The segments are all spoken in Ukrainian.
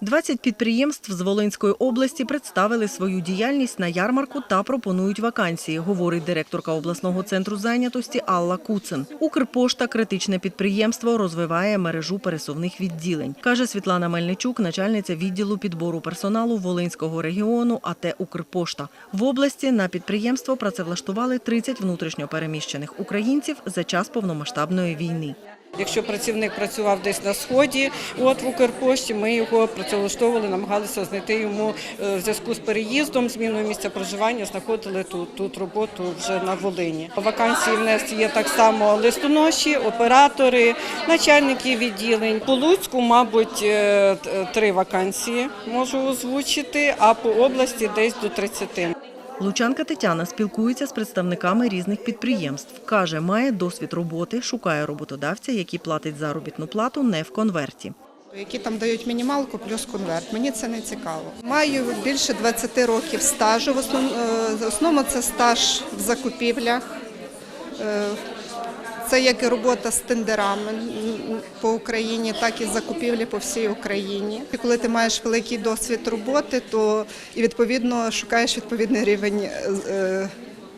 20 підприємств з Волинської області представили свою діяльність на ярмарку та пропонують вакансії, говорить директорка обласного центру зайнятості Алла Куцин. Укрпошта критичне підприємство розвиває мережу пересувних відділень, каже Світлана Мельничук, начальниця відділу підбору персоналу Волинського регіону АТ Укрпошта. В області на підприємство працевлаштували 30 внутрішньопереміщених українців за час повномасштабної війни. Якщо працівник працював десь на сході, от в Укрпошті ми його працевлаштовували, намагалися знайти йому е, в зв'язку з переїздом, зміною місця проживання, знаходили тут, тут роботу вже на Волині. Вакансії в нас є так само листоноші, оператори, начальники відділень. По Луцьку, мабуть, е, три вакансії можу озвучити, а по області десь до 30. Лучанка Тетяна спілкується з представниками різних підприємств. Каже, має досвід роботи, шукає роботодавця, який платить заробітну плату не в конверті. які там дають мінімалку плюс конверт. Мені це не цікаво. Маю більше 20 років стажу. В е, основному це стаж в закупівлях. Це як і робота з тендерами по Україні, так і закупівлі по всій Україні. І коли ти маєш великий досвід роботи, то і відповідно шукаєш відповідний рівень е, е,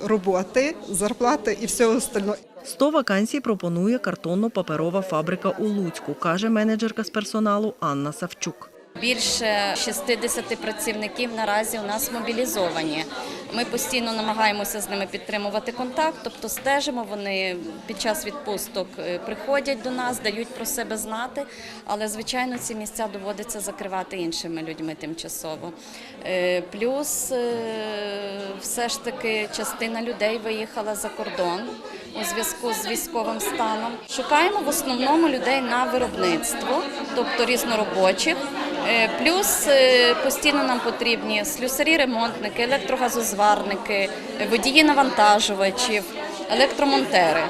роботи, зарплати і всього остального. 100 вакансій пропонує картонно-паперова фабрика у Луцьку, каже менеджерка з персоналу Анна Савчук. Більше 60 працівників наразі у нас мобілізовані. Ми постійно намагаємося з ними підтримувати контакт, тобто стежимо. Вони під час відпусток е, приходять до нас, дають про себе знати. Але звичайно, ці місця доводиться закривати іншими людьми тимчасово. Е, Плюс е, все ж таки частина людей виїхала за кордон у зв'язку з військовим станом. Шукаємо в основному людей на виробництво, тобто різноробочих. Е, Плюс е, постійно нам потрібні слюсарі, ремонтники, електрогазозварники, водії навантажувачів, електромонтери.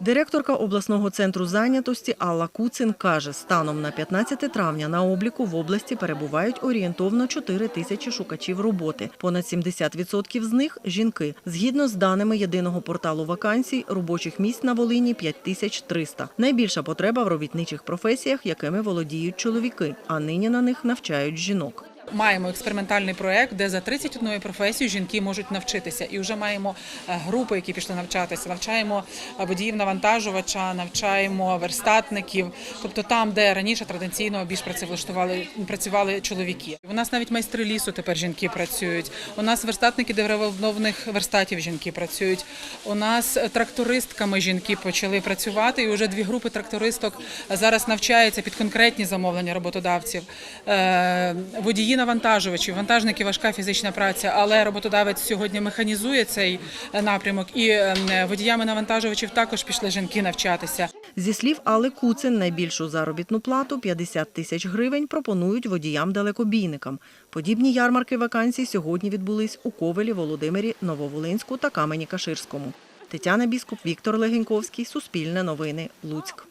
Директорка обласного центру зайнятості Алла Куцин каже, станом на 15 травня на обліку в області перебувають орієнтовно 4 тисячі шукачів роботи. Понад 70% з них – жінки. Згідно з даними єдиного порталу вакансій, робочих місць на Волині 5300. Найбільша потреба в робітничих професіях, якими володіють чоловіки, а нині на них навчають жінок. Маємо експериментальний проект, де за 31 професію жінки можуть навчитися, і вже маємо е, групи, які пішли навчатися. Навчаємо е, водіїв навантажувача, навчаємо верстатників. Тобто там, де раніше традиційно більш працевлаштували працювали чоловіки. У нас навіть майстри лісу тепер жінки працюють. У нас верстатники деревообновних верстатів жінки працюють. У нас трактористками жінки почали працювати, і вже дві групи трактористок зараз навчаються під конкретні замовлення роботодавців. Е, Водії навантажувачів, вантажники важка фізична праця, але роботодавець сьогодні механізує цей е, напрямок. І е, водіями навантажувачів також пішли жінки навчатися. Зі слів Алли Куцин, найбільшу заробітну плату – 50 тисяч гривень пропонують водіям-далекобійникам. Подібні ярмарки вакансій сьогодні відбулись у Ковелі, Володимирі, Нововолинську та Камені-Каширському. Тетяна Біскуп, Віктор Легеньковський, Суспільне новини, Луцьк.